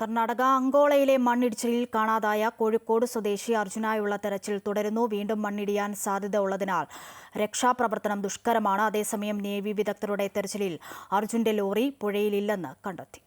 കർണാടക അങ്കോളയിലെ മണ്ണിടിച്ചിലിൽ കാണാതായ കോഴിക്കോട് സ്വദേശി അർജുനായുള്ള തെരച്ചിൽ തുടരുന്നു. വീണ്ടും മണ്ണിടിയാൻ സാധ്യത ഉള്ളതിനാൽ രക്ഷാപ്രവർത്തനം ദുഷ്കരമാണ്. അതേസമയം നേവി വിദഗ്ധരുടെ തെരച്ചിലിൽ അർജുന്റെ ലോറി പുഴയിലില്ലെന്ന് കണ്ടെത്തി.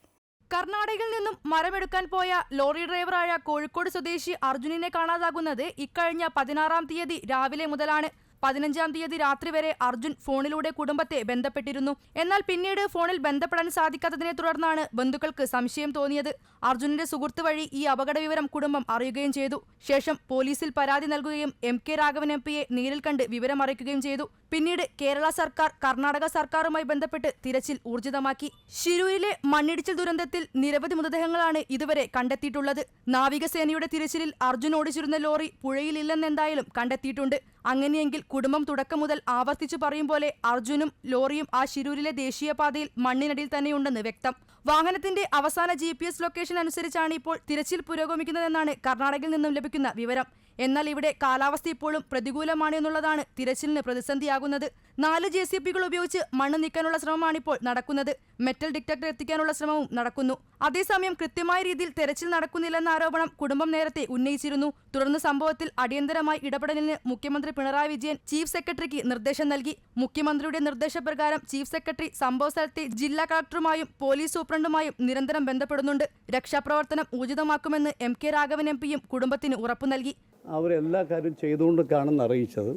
കർണാടകയിൽ നിന്നും മരമെടുക്കാൻ പോയ ലോറി ഡ്രൈവറായ കോഴിക്കോട് സ്വദേശി അർജുനിനെ കാണാതാകുന്നത് ഇക്കഴിഞ്ഞ പതിനാറാം തീയതി രാവിലെ മുതലാണ്. പതിനഞ്ചാം തീയതി രാത്രി വരെ അർജുൻ ഫോണിലൂടെ കുടുംബത്തെ ബന്ധപ്പെട്ടിരുന്നു. എന്നാൽ പിന്നീട് ഫോണിൽ ബന്ധപ്പെടാൻ സാധിക്കാത്തതിനെ തുടർന്നാണ് ബന്ധുക്കൾക്ക് സംശയം തോന്നിയത്. അർജുനന്റെ സുഹൃത്ത് വഴി ഈ അപകട വിവരം കുടുംബം അറിയുകയും ചെയ്തു. ശേഷം പോലീസിൽ പരാതി നൽകുകയും എം കെ രാഘവൻ എം പിയെ നേരിൽ കണ്ട് വിവരം അറിയിക്കുകയും ചെയ്തു. പിന്നീട് കേരള സർക്കാർ കർണാടക സർക്കാരുമായി ബന്ധപ്പെട്ട് തിരച്ചിൽ ഊർജിതമാക്കി. ശിരൂരിലെ മണ്ണിടിച്ചിൽ ദുരന്തത്തിൽ നിരവധി മൃതദേഹങ്ങളാണ് ഇതുവരെ കണ്ടെത്തിയിട്ടുള്ളത്. നാവികസേനയുടെ തിരച്ചിലിൽ അർജുൻ ഓടിച്ചിരുന്ന ലോറി പുഴയിലില്ലെന്നെന്തായാലും കണ്ടെത്തിയിട്ടുണ്ട്. അങ്ങനെയെങ്കിൽ കുടുംബം തുടക്കം മുതൽ ആവർത്തിച്ചു പറയും പോലെ അർജുനും ലോറിയും ആ ശിരൂരിലെ ദേശീയപാതയിൽ മണ്ണിനടിയിൽ തന്നെയുണ്ടെന്ന് വ്യക്തം. വാഹനത്തിന്റെ അവസാന ജി ലൊക്കേഷൻ അനുസരിച്ചാണ് ഇപ്പോൾ തിരച്ചിൽ പുരോഗമിക്കുന്നതെന്നാണ് കർണാടകയിൽ നിന്നും ലഭിക്കുന്ന വിവരം. എന്നാൽ ഇവിടെ കാലാവസ്ഥ ഇപ്പോഴും പ്രതികൂലമാണ് എന്നുള്ളതാണ് തിരച്ചിലിന് പ്രതിസന്ധിയാകുന്നത്. നാല് ജെ സി പികൾ ഉപയോഗിച്ച് മണ്ണ് നീക്കാനുള്ള ശ്രമമാണിപ്പോൾ നടക്കുന്നത്. മെറ്റൽ ഡിറ്റക്ടർ എത്തിക്കാനുള്ള ശ്രമവും നടക്കുന്നു. അതേസമയം കൃത്യമായ രീതിയിൽ തെരച്ചിൽ നടക്കുന്നില്ലെന്ന ആരോപണം കുടുംബം നേരത്തെ ഉന്നയിച്ചിരുന്നു. തുടർന്ന് സംഭവത്തിൽ അടിയന്തരമായി ഇടപെടലിന് മുഖ്യമന്ത്രി പിണറായി വിജയൻ ചീഫ് സെക്രട്ടറിക്ക് നിർദ്ദേശം നൽകി. മുഖ്യമന്ത്രിയുടെ നിർദ്ദേശപ്രകാരം ചീഫ് സെക്രട്ടറി സംഭവ സ്ഥലത്തെ ജില്ലാ കളക്ടറുമായും പോലീസ് സൂപ്രണ്ടുമായും നിരന്തരം ബന്ധപ്പെടുന്നുണ്ട്. രക്ഷാപ്രവർത്തനം ഊർജിതമാക്കുമെന്ന് എം കെ രാഘവൻ എം പിയും കുടുംബത്തിന് ഉറപ്പു നൽകി. അവരെല്ലാ കാര്യം ചെയ്തുകൊണ്ടൊക്കെയാണെന്ന് അറിയിച്ചത്.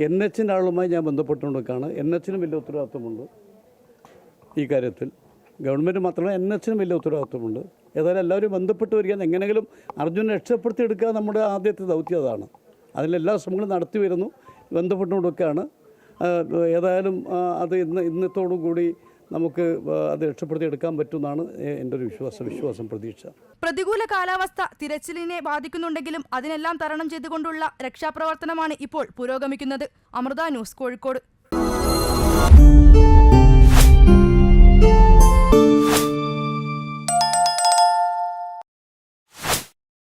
എൻ എച്ചിന്റെ ആളുമായി ഞാൻ ബന്ധപ്പെട്ടുകൊണ്ടൊക്കെയാണ്. എൻ എച്ചിനും വലിയ ഉത്തരവാദിത്വമുണ്ട് ഈ കാര്യത്തിൽ. ഗവൺമെന്റ് മാത്രമല്ല എൻ എച്ചിനും വലിയ ഉത്തരവാദിത്വമുണ്ട്. ഏതായാലും എല്ലാവരും ബന്ധപ്പെട്ട് വരിക എങ്ങനെയെങ്കിലും അർജുനെ രക്ഷപ്പെടുത്തിയെടുക്കുക നമ്മുടെ ആദ്യത്തെ ദൗത്യം അതാണ്. അതിലെല്ലാ ശ്രമങ്ങളും നടത്തി വരുന്നു ബന്ധപ്പെട്ടുകൊണ്ടൊക്കെയാണ്. ഏതായാലും അത് ഇന്ന് ഇന്നത്തോടു കൂടി നമുക്ക് അത് രക്ഷപ്പെടുത്തിയെടുക്കാൻ പറ്റുമെന്നാണ് എന്റെ ഒരു വിശ്വാസം വിശ്വാസം പ്രതീക്ഷ. പ്രതികൂല കാലാവസ്ഥ തിരച്ചിലിനെ ബാധിക്കുന്നുണ്ടെങ്കിലും അതിനെല്ലാം തരണം ചെയ്തുകൊണ്ടുള്ള രക്ഷാപ്രവർത്തനമാണ് ഇപ്പോൾ പുരോഗമിക്കുന്നത്. അമൃത ന്യൂസ് കോഴിക്കോട്.